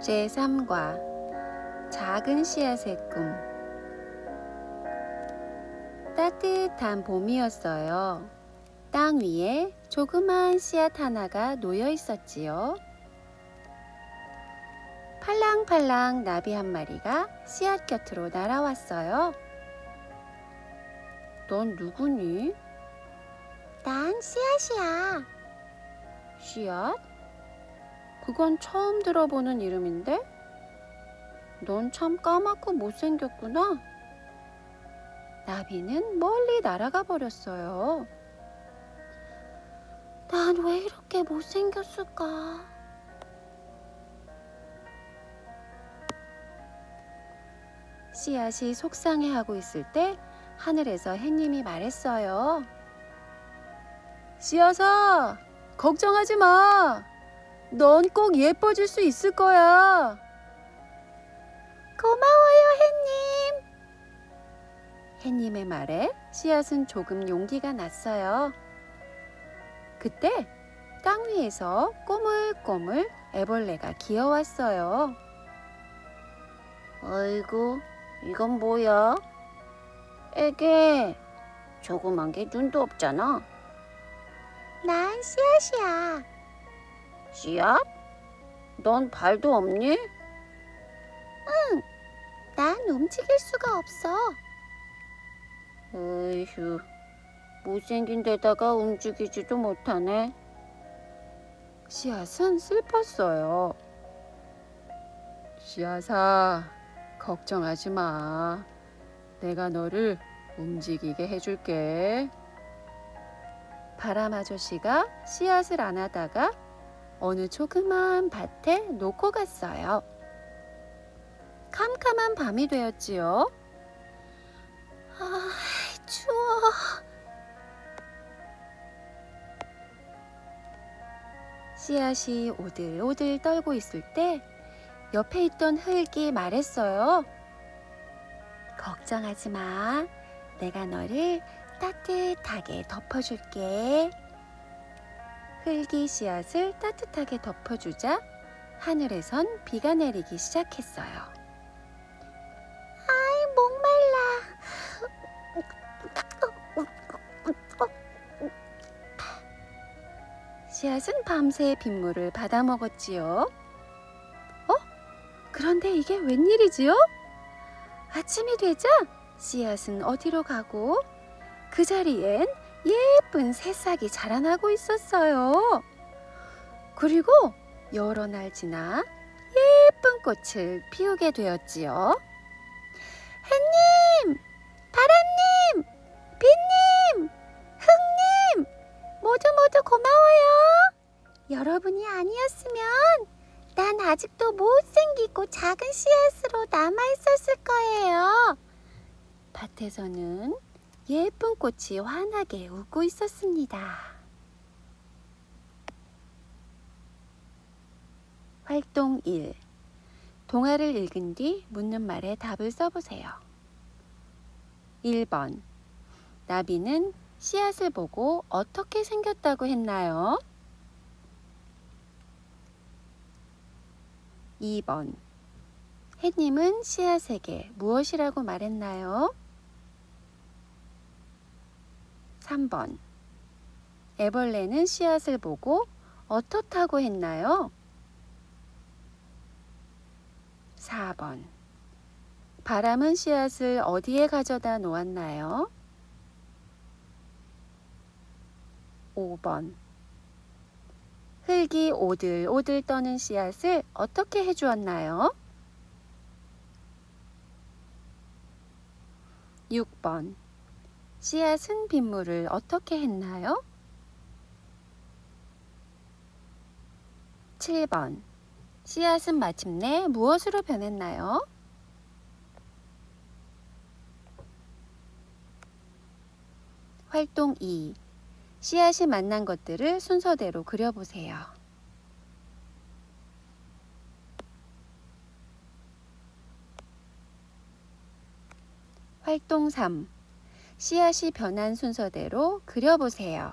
제3과 작은 씨앗의 꿈 따뜻한 봄이었어요. 땅 위에 조그만 씨앗 하나가 놓여 있었지요. 팔랑팔랑 나비 한 마리가 씨앗 곁으로 날아왔어요. 넌 누구니? 난 씨앗이야. 씨앗? 그건 처음 들어보는 이름인데? 넌 참 까맣고 못생겼구나. 나비는 멀리 날아가 버렸어요. 난 왜 이렇게 못생겼을까? 씨앗이 속상해하고 있을 때 하늘에서 햇님이 말했어요. 씨앗아, 걱정하지 마. 넌 꼭 예뻐질 수 있을 거야. 고마워요, 햇님. 햇님의 말에 씨앗은 조금 용기가 났어요. 그때 땅 위에서 꼬물꼬물 애벌레가 기어왔어요. 어이구, 이건 뭐야? 애게, 조그만 게 눈도 없잖아. 난 씨앗이야. 씨앗? 넌 발도 없니? 응, 난 움직일 수가 없어. 으휴, 못생긴 데다가 움직이지도 못하네. 씨앗은 슬펐어요. 씨앗아, 걱정하지 마. 내가 너를 움직이게 해줄게. 바람 아저씨가 씨앗을 안 하다가 어느 조그만 밭에 놓고 갔어요. 캄캄한 밤이 되었지요. 아, 추워. 씨앗이 오들오들 떨고 있을 때 옆에 있던 흙이 말했어요. 걱정하지 마. 내가 너를 따뜻하게 덮어줄게. 흙이 씨앗을 따뜻하게 덮어주자 하늘에선 비가 내리기 시작했어요. 아이, 목말라. 씨앗은 밤새 빗물을 받아 먹었지요. 어? 그런데 이게 웬일이지요? 아침이 되자 씨앗은 어디로 가고 그 자리엔 예쁜 새싹이 자라나고 있었어요. 그리고 여러 날 지나 예쁜 꽃을 피우게 되었지요. 햇님, 바람님, 비님, 흙님, 모두 모두 고마워요. 여러분이 아니었으면 난 아직도 못생기고 작은 씨앗으로 남아 있었을 거예요. 밭에서는 예쁜 꽃이 환하게 웃고 있었습니다. 활동 1. 동화를 읽은 뒤 묻는 말에 답을 써보세요. 1번. 나비는 씨앗을 보고 어떻게 생겼다고 했나요? 2번. 햇님은 씨앗에게 무엇이라고 말했나요? 3번. 애벌레는 씨앗을 보고 어떻다고 했나요? 4번. 바람은 씨앗을 어디에 가져다 놓았나요? 5번. 흙이 오들오들 떠는 씨앗을 어떻게 해주었나요? 6번. 씨앗은 빗물을 어떻게 했나요? 7번. 씨앗은 마침내 무엇으로 변했나요? 활동 2. 씨앗이 만난 것들을 순서대로 그려보세요. 활동 3. 씨앗이 변한 순서대로 그려보세요.